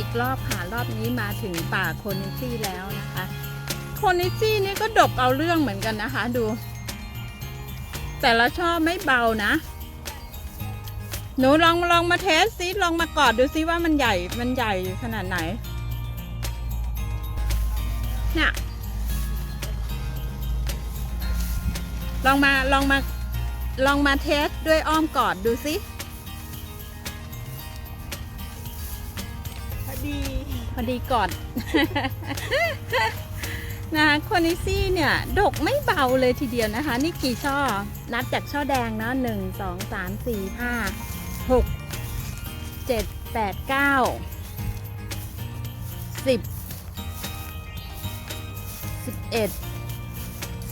อีกรอบค่ะรอบนี้มาถึงป่าโคนิซี่แล้วนะคะโคนิซี่นี่ก็ดกเอาเรื่องเหมือนกันนะคะดู แต่ละช่อไม่เบานะ หนูลองลองมาเทสซิลองมากอดดูซิว่ามันใหญ่มันใหญ่ขนาดไหนเนี่ยลองมาลองมาลองมาเทสด้วยอ้อมกอดดูสิ พอดีกอดนะคะคอนิซี่เนี่ย ดกไม่เบาเลยทีเดียวนะคะ นี่กี่ช่อ นับจากช่อแดงนะหนึ่งสองสามสี่ห้าหกเจ็ดแปดเก้าสิบสิบเอ็ด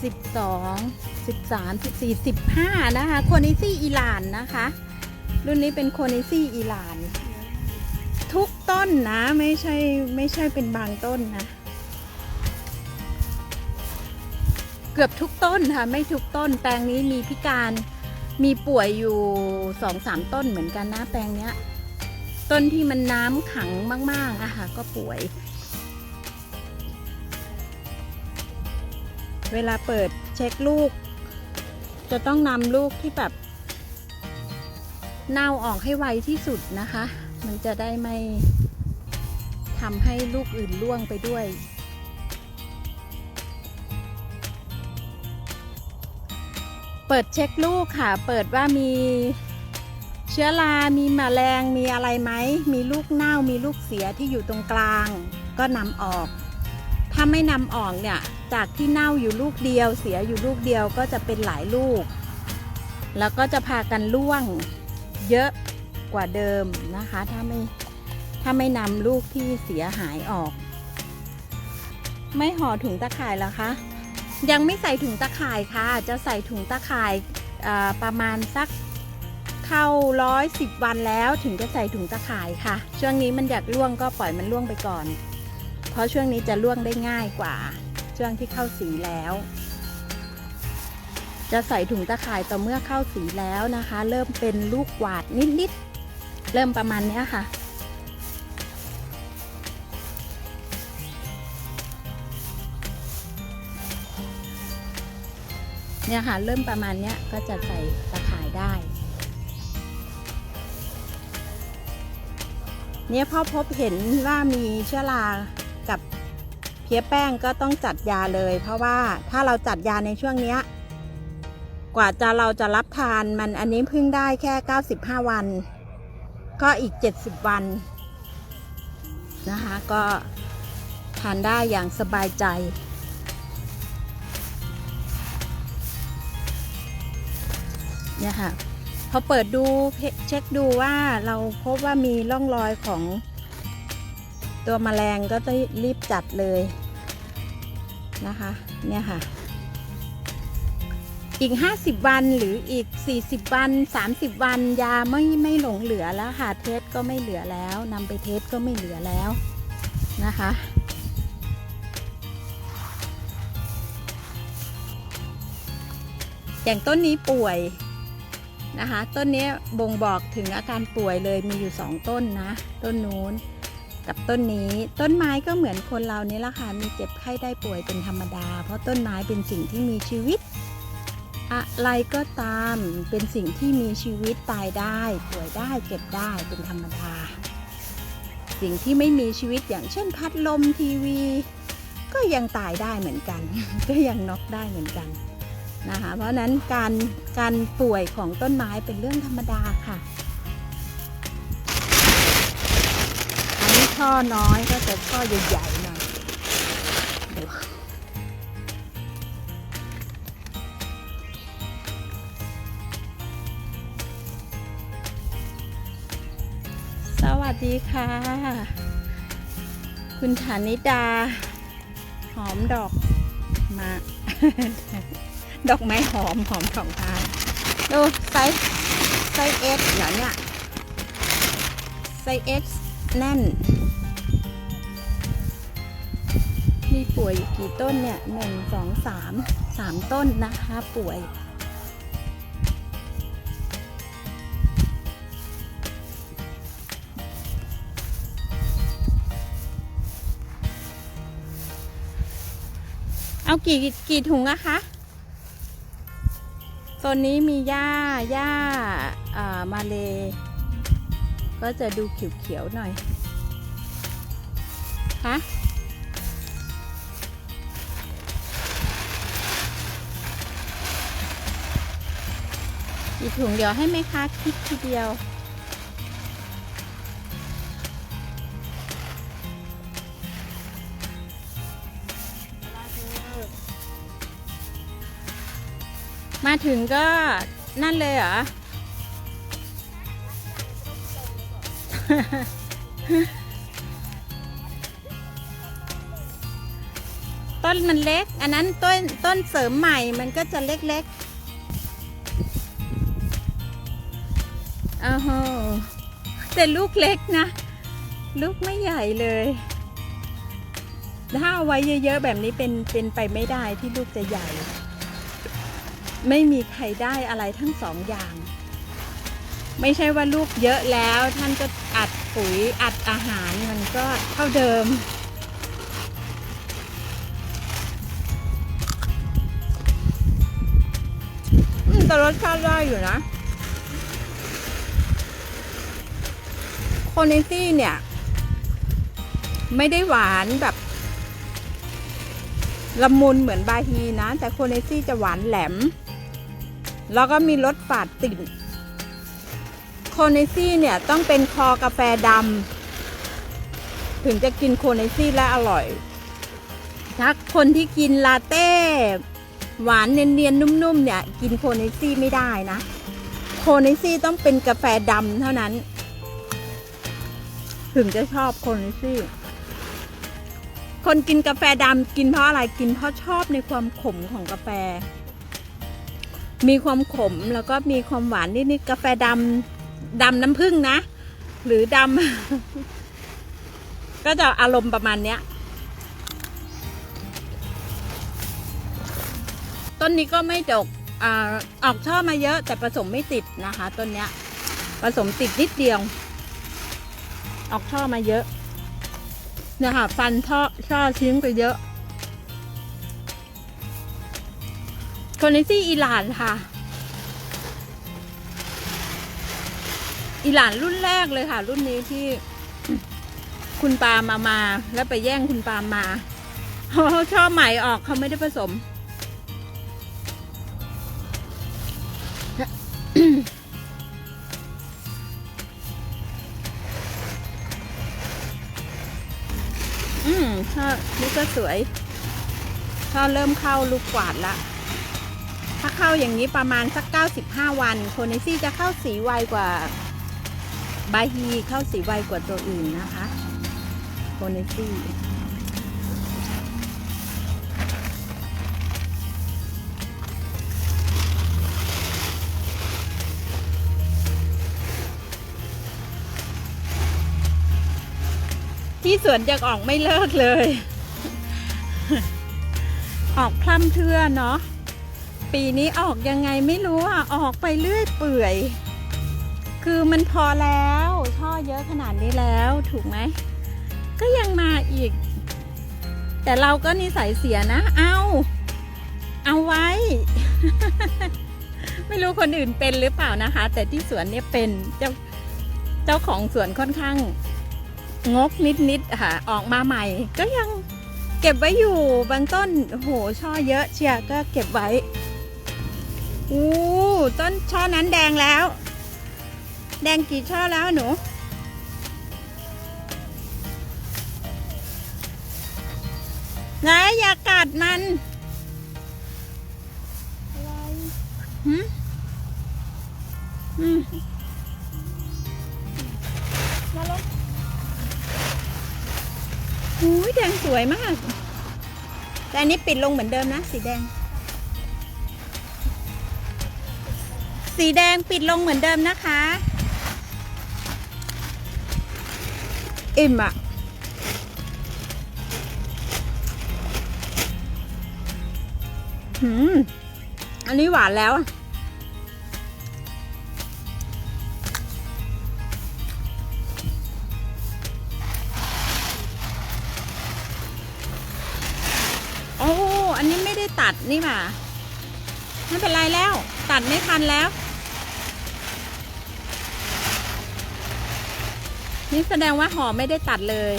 สิบสองสิบสามสิบสี่สิบห้านะคะโคนิซี่อีหลานนะคะ รุ่นนี้เป็นโคนิซี่อีหลาน ทุกต้นนะ ไม่ใช่ไม่ใช่เป็นบางต้นนะ เกือบทุกต้นค่ะ ไม่ทุกต้น แปลงนี้มีพิการมีป่วยอยู่สองสามต้นเหมือนกันนะแปลงเนี้ย ต้นที่มันน้ำขังมากๆอะค่ะ ก็ป่วย เวลาเปิดเช็คลูก จะต้องนำลูกที่แบบเน่าออกให้ไวที่สุดนะคะ มันจะได้ไม่ทำให้ลูกอื่นล่วงไปด้วย เปิดเช็คลูกค่ะ เปิดว่ามีเชื้อรา มีแมลง มีอะไรไหม มีลูกเน่า มีลูกเสียที่อยู่ตรงกลาง ก็นำออก ถ้าไม่นำออกเนี่ย จากที่เน่าอยู่ลูกเดียว เสียอยู่ลูกเดียวก็จะเป็นหลายลูก แล้วก็จะพากันล่วงเยอะ กว่าเดิมนะคะ ถ้าไม่ถ้าไม่นำลูกที่เสียหายออก ไม่ห่อถุงตะข่ายแล้วคะ ยังไม่ใส่ถุงตะข่ายค่ะ จะใส่ถุงตะข่ายประมาณสักเข้าร้อยสิบวันแล้วถึงจะใส่ถุงตะข่ายค่ะ ช่วงนี้มันอยากล่วงก็ปล่อยมันล่วงไปก่อน เพราะช่วงนี้จะล่วงได้ง่ายกว่า ช่วงที่เข้าสีแล้ว จะใส่ถุงตะข่ายต่อเมื่อเข้าสีแล้วนะคะ เริ่มเป็นลูกหวาดนิดๆ เริ่มประมาณนี้ค่ะ เนี่ยค่ะ เริ่มประมาณนี้ก็จะใส่ตะข่ายได้ เนี่ยพอพบเห็นว่ามีเชื้อรากับเพี้ยแป้งก็ต้องจัดยาเลย เพราะว่าถ้าเราจัดยาในช่วงเนี้ยกว่าจะเราจะรับทานมันอันนี้เพิ่งได้แค่ 95 วัน ก็อีก 70 วันนะคะ ก็ทานได้อย่างสบายใจ เนี่ยค่ะ พอเปิดดูเช็คดูว่าเราพบว่ามีร่องรอยของตัวแมลงก็ต้องรีบจัดเลยนะคะ เนี่ยค่ะ อีก 50 วันหรืออีก 40 วัน 30 วันยาไม่ไม่หลงเหลือแล้วค่ะเทสก็ไม่เหลือแล้วนำไปเทสก็ไม่เหลือแล้วนะคะ อย่างต้นนี้ป่วยนะคะ ต้นนี้บ่งบอกถึงอาการป่วยเลยมีอยู่ 2 ต้นนะ ต้นนู้นกับต้นนี้ต้นไม้ก็เหมือนคนเรานี่แหละค่ะมีเจ็บไข้ได้ป่วยเป็นธรรมดา เพราะต้นไม้เป็นสิ่งที่มีชีวิต อะไรก็ตามเป็นสิ่งที่มีชีวิตตายได้ป่วยได้เจ็บได้เป็นธรรมดา สิ่งที่ไม่มีชีวิตอย่างเช่นพัดลมทีวี ก็ยังตายได้เหมือนกัน ก็ยังน็อกได้เหมือนกันนะคะเพราะนั้นการการป่วยของต้นไม้เป็นเรื่องธรรมดาค่ะอันนี้ช่อน้อยก็จะช่อใหญ่ ดีค่ะ คุณฐานิดา หอมดอกมา ดอกไม้หอมหอมของทานดูไซส์ไซส์เอสเหรอเนี่ยไซส์เอสแน่น มีป่วยอยู่กี่ต้นเนี่ยหนึ่งสองสามสามต้นนะคะป่วย เอากี่กี่ถุงอะคะโซนนี้มีหญ้าหญ้าามาเล ก็จะดูเขียวๆหน่อยคะกี่ถุงเดี๋ยวให้แม่ค้าคิดทีเดียว มาถึงก็นั่นเลยเหรอ ต้นมันเล็ก อันนั้นต้นต้นเสริมใหม่มันก็จะเล็กๆอ้าวโหแต่ลูกเล็กนะ ลูกไม่ใหญ่เลยถ้าเอาไว้เยอะๆแบบนี้เป็นเป็นไปไม่ได้ที่ลูกจะใหญ่ ไม่มีใครได้อะไรทั้งสองอย่าง ไม่ใช่ว่าลูกเยอะแล้วท่านก็อัดปุ๋ยอัดอาหารมันก็เท่าเดิมอืมแต่รสชาติได้อยู่นะโคเนซี่เนี่ย ไม่ได้หวานแบบละมุนเหมือนบาฮีนะ แต่โคเนซี่จะหวานแหลม แล้วก็มีรสฝาดติ่นโคเนซี่เนี่ยต้องเป็นคอกาแฟดำถึงจะกินโคเนซี่และอร่อย ถ้าคนที่กินลาเต้ หวานเนียนๆนุ่มๆเนี่ยกินโคเนซี่ไม่ได้นะ โคเนซี่ต้องเป็นกาแฟดำเท่านั้น ถึงจะชอบโคเนซี่คนกินกาแฟดำกินเพราะอะไรกินเพราะชอบในความขมของกาแฟ มีความขมแล้วก็มีความหวานนิดๆกาแฟดำดำน้ำผึ้งนะ หรือดำ ก็จะอารมณ์ประมาณเนี้ย ต้นนี้ก็ไม่ดกอ่าออกช่อมาเยอะแต่ผสมไม่ติดนะคะ ต้นเนี้ยผสมติดนิดเดียว ออกช่อมาเยอะเนี่ยค่ะฟันช่อช่อชิ้นไปเยอะ คนนี้ซี่อีหลานค่ะอีหลานรุ่นแรกเลยค่ะ รุ่นนี้ที่คุณปามามา แล้วไปแย่งคุณปามาเขาชอบใหม่ออกเขาไม่ได้ผสม อืมช่อนี่ก็สวยช่อเริ่มเข้าลูกกวาดละาเข้าอย่างนี้ประมาณสัก 95 วัน โคเนซี่จะเข้าสีไวกว่าบาฮีเข้าสีไวกว่าตัวอื่นนะคะ โคเนซี่ที่สวนยังออกไม่เลิกเลย ออกพร่ำเพรื่อเนาะ ปีนี้ออกยังไงไม่รู้อะ ออกไปเรื่อยเปื่อย คือมันพอแล้ว ช่อเยอะขนาดนี้แล้วถูกไหม ก็ยังมาอีก แต่เราก็นิสัยเสียนะ เอา เอาไว้ ไม่รู้คนอื่นเป็นหรือเปล่านะคะ แต่ที่สวนเนี่ยเป็นเจ้าเจ้าของสวนค่อนข้าง งกนิดๆค่ะ ออกมาใหม่ ก็ยังเก็บไว้อยู่บางต้นโอ้โหช่อเยอะเชียร์ก็เก็บไว้ อู้ต้นช่อนั้นแดงแล้ว แดงกี่ช่อแล้วหนูไหนอย่ากัดมันหืมอืมมาลงหูยแดงสวยมาก แต่อันนี้ปิดลงเหมือนเดิมนะ สีแดง สีแดงปิดลงเหมือนเดิมนะคะ อิ่มอะหืม อันนี้หวานแล้วอะโอ้ อันนี้ไม่ได้ตัดนี่หว่าไม่เป็นไรแล้ว ตัดไม่ทันแล้ว นี่แสดงว่าหอไม่ได้ตัดเลย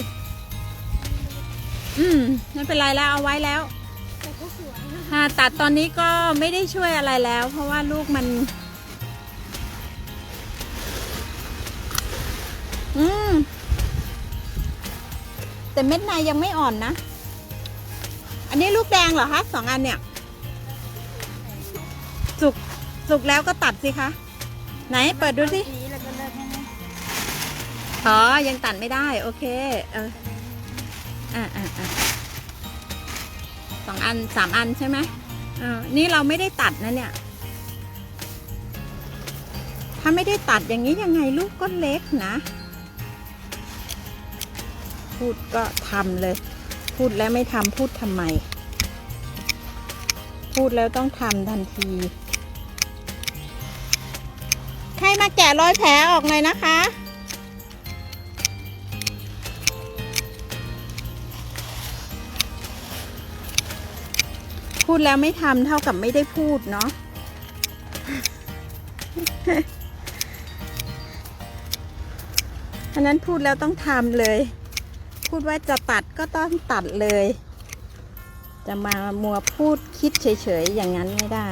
อืมไม่เป็นไรแล้วเอาไว้แล้วแต่ก็สวยนะหาตัดตอนนี้ก็ไม่ได้ช่วยอะไรแล้ว เพราะว่าลูกมัน อืม แต่เม็ดในยังไม่อ่อนนะ อันนี้ลูกแดงเหรอคะสองอันเนี่ย สุกสุกแล้วก็ตัดสิคะ ไหนเปิดดูสิ อ๋อ ยังตัดไม่ได้ โอเค เออ อ่าอ่าอ่าสองอันสามอันใช่ไหมเออนี่เราไม่ได้ตัดนะเนี่ย ถ้าไม่ได้ตัดอย่างนี้ยังไงลูกก็เล็กนะ พูดก็ทำเลย พูดแล้วไม่ทำพูดทำไม พูดแล้วต้องทำทันที ใครมาแกะรอยแผลออกหน่อยนะคะ พูดแล้วไม่ทำเท่ากับไม่ได้พูดเนาะอันนั้นพูดแล้วต้องทำเลย พูดว่าจะตัดก็ต้องตัดเลย จะมามัวพูดคิดเฉยๆอย่างนั้นไม่ได้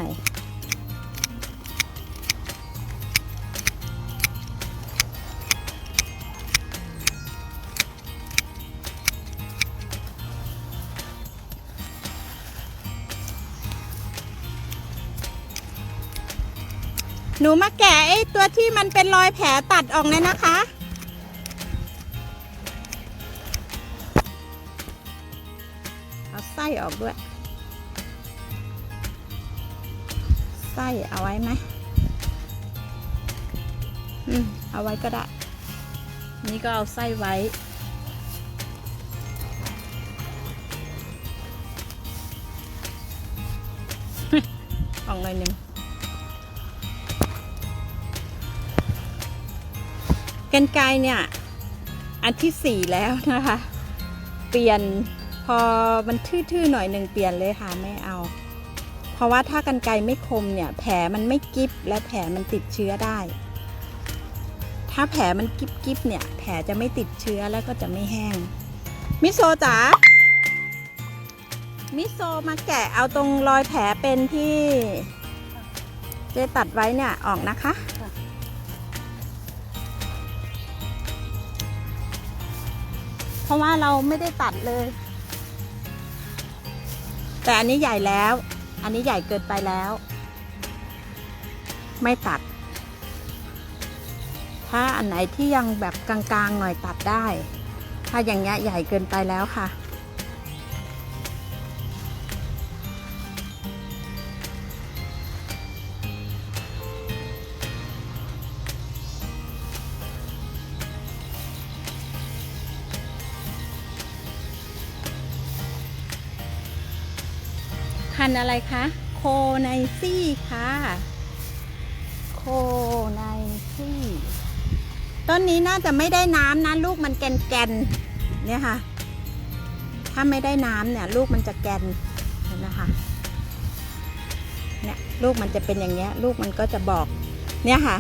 นูมาแกะไอ้ตัวที่มันเป็นรอยแผลตัดออกเลยนะคะ เอาไส้ออกด้วย ไส้เอาไว้ไหมอืม เอาไว้ก็ได้ นี่ก็เอาไส้ไว้ออกหน่อยหนึ่ง กันไกเนี่ยอันที่สี่แล้วนะคะ เปลี่ยนพอมันทื่อๆหน่อยหนึ่งเปลี่ยนเลยค่ะไม่เอา เพราะว่าถ้ากันไกไม่คมเนี่ยแผลมันไม่กิบและแผลมันติดเชื้อได้ ถ้าแผลมันกิบกิบเนี่ยแผลจะไม่ติดเชื้อแล้วก็จะไม่แห้ง มิโซจ๋ามิโซมาแกะเอาตรงรอยแผลเป็นที่เจตัดไว้เนี่ยออกนะคะ เพราะว่าเราไม่ได้ตัดเลย แต่อันนี้ใหญ่แล้ว อันนี้ใหญ่เกินไปแล้ว ไม่ตัด ถ้าอันไหนที่ยังแบบกลางๆหน่อยตัดได้ ถ้าอย่างเงี้ยใหญ่เกินไปแล้วค่ะ พันธุ์อะไรคะ โคไนซี่ค่ะ โคไนซี่ ต้นนี้น่าจะไม่ได้น้ำนะ ลูกมันแกนๆเนี่ยค่ะ ถ้าไม่ได้น้ำเนี่ย ลูกมันจะแกนเห็นนะคะเนี่ยลูกมันจะเป็นอย่างเงี้ย ลูกมันก็จะบอก เนี่ยค่ะ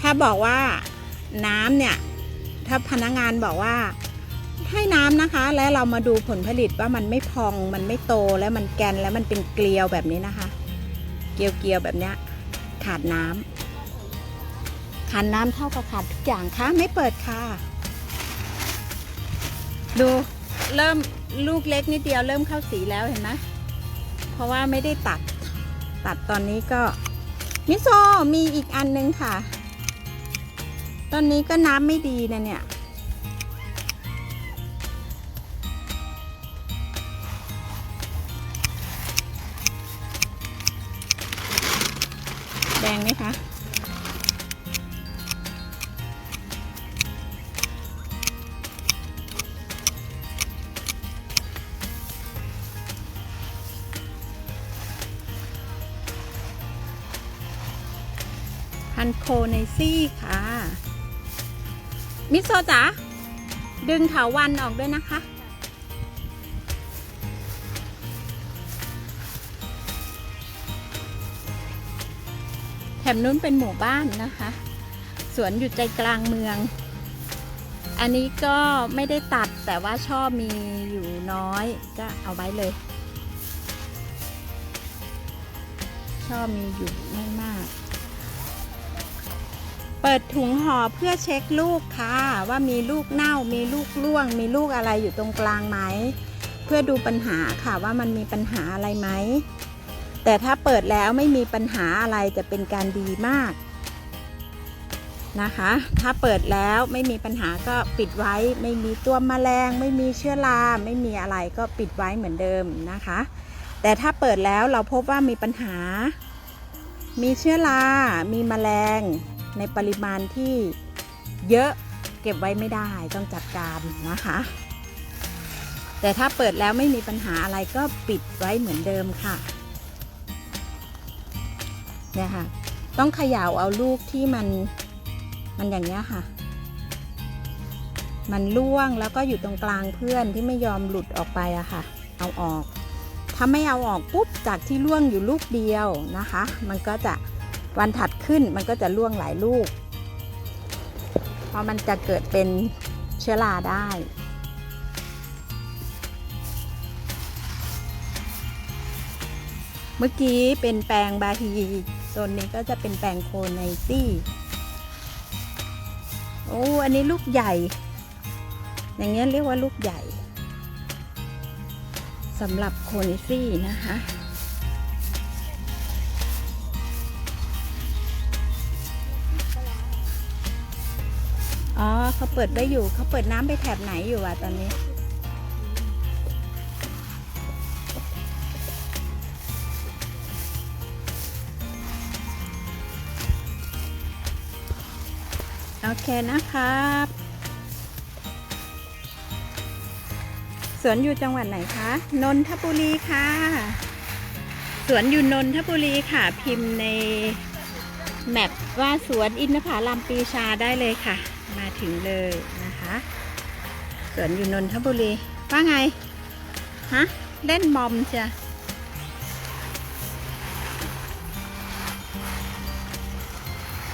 ถ้าบอกว่าน้ำเนี่ย ถ้าพนักงานบอกว่า ให้น้ำนะคะ แล้วเรามาดูผลผลิตว่ามันไม่พองมันไม่โตแล้วมันแกนแล้วมันเป็นเกลียวแบบนี้นะคะ เกลียวเกลียวแบบเนี้ยขาดน้ำขาดน้ำเท่ากับขาดทุกอย่างค่ะไม่เปิดค่ะ ดูเริ่มลูกเล็กนิดเดียวเริ่มเข้าสีแล้วเห็นไหมเพราะว่าไม่ได้ตัดตัดตอนนี้ก็มิโซมีอีกอันนึงค่ะ ตอนนี้ก็น้ำไม่ดีนะเนี่ย ไหมคะ พันโคไนซี่ค่ะ มิโซจ๋าดึงเถาวันออกด้วยนะคะ บนู้นเป็นหมู่บ้านนะคะ สวนอยู่ใจกลางเมือง อันนี้ก็ไม่ได้ตัดแต่ว่าชอบมีอยู่น้อยก็เอาไว้เลย ชอบมีอยู่ไม่มาก เปิดถุงห่อเพื่อเช็คลูกค่ะ ว่ามีลูกเน่ามีลูกร่วง มีลูกอะไรอยู่ตรงกลางไหม เพื่อดูปัญหาค่ะว่ามันมีปัญหาอะไรไหม แต่ถ้าเปิดแล้วไม่มีปัญหาอะไรจะเป็นการดีมากนะคะ ถ้าเปิดแล้วไม่มีปัญหาก็ปิดไว้ ไม่มีตัวแมลง ไม่มีเชื้อรา ไม่มีอะไรก็ปิดไว้เหมือนเดิมนะคะ แต่ถ้าเปิดแล้วเราพบว่ามีปัญหา มีเชื้อรา มีแมลง ในปริมาณที่เยอะเก็บไว้ไม่ได้ต้องจัดการนะคะ แต่ถ้าเปิดแล้วไม่มีปัญหาอะไรก็ปิดไว้เหมือนเดิมค่ะ เนี่ยค่ะ ต้องเขย่าเอาลูกที่มันมันอย่างเนี้ยค่ะ มันล่วงแล้วก็อยู่ตรงกลางเพื่อนที่ไม่ยอมหลุดออกไปอะค่ะ เอาออก ถ้าไม่เอาออกปุ๊บจากที่ล่วงอยู่ลูกเดียวนะคะ มันก็จะวันถัดขึ้นมันก็จะล่วงหลายลูกเพราะมันจะเกิดเป็นเชื้อราได้เมื่อกี้เป็นแปลงบาฮี โซนนี้ก็จะเป็นแปลงโคไนซี่โอ้อันนี้ลูกใหญ่ อย่างเงี้ยเรียกว่าลูกใหญ่สำหรับโคไนซี่นะคะอ๋อเขาเปิดไว้อยู่เขาเปิดน้ำไปแถบไหนอยู่อะตอนนี้ เคนะครับ สวนอยู่จังหวัดไหนคะ นนทบุรีค่ะ สวนอยู่นนทบุรีค่ะ พิมพ์ในแมปว่าสวนอินทผลัมปีชาได้เลยค่ะ มาถึงเลยนะคะ สวนอยู่นนทบุรี ว่าไง ฮะ เล่นมอมจ้ะ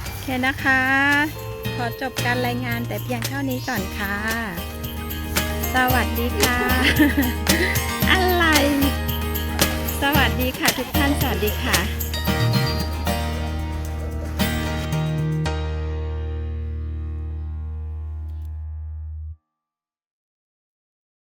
โอเคนะคะ ขอจบการรายงานแต่เพียงเท่านี้ก่อนค่ะ สวัสดีค่ะ อะไร สวัสดีค่ะทุกท่าน สวัสดีค่ะ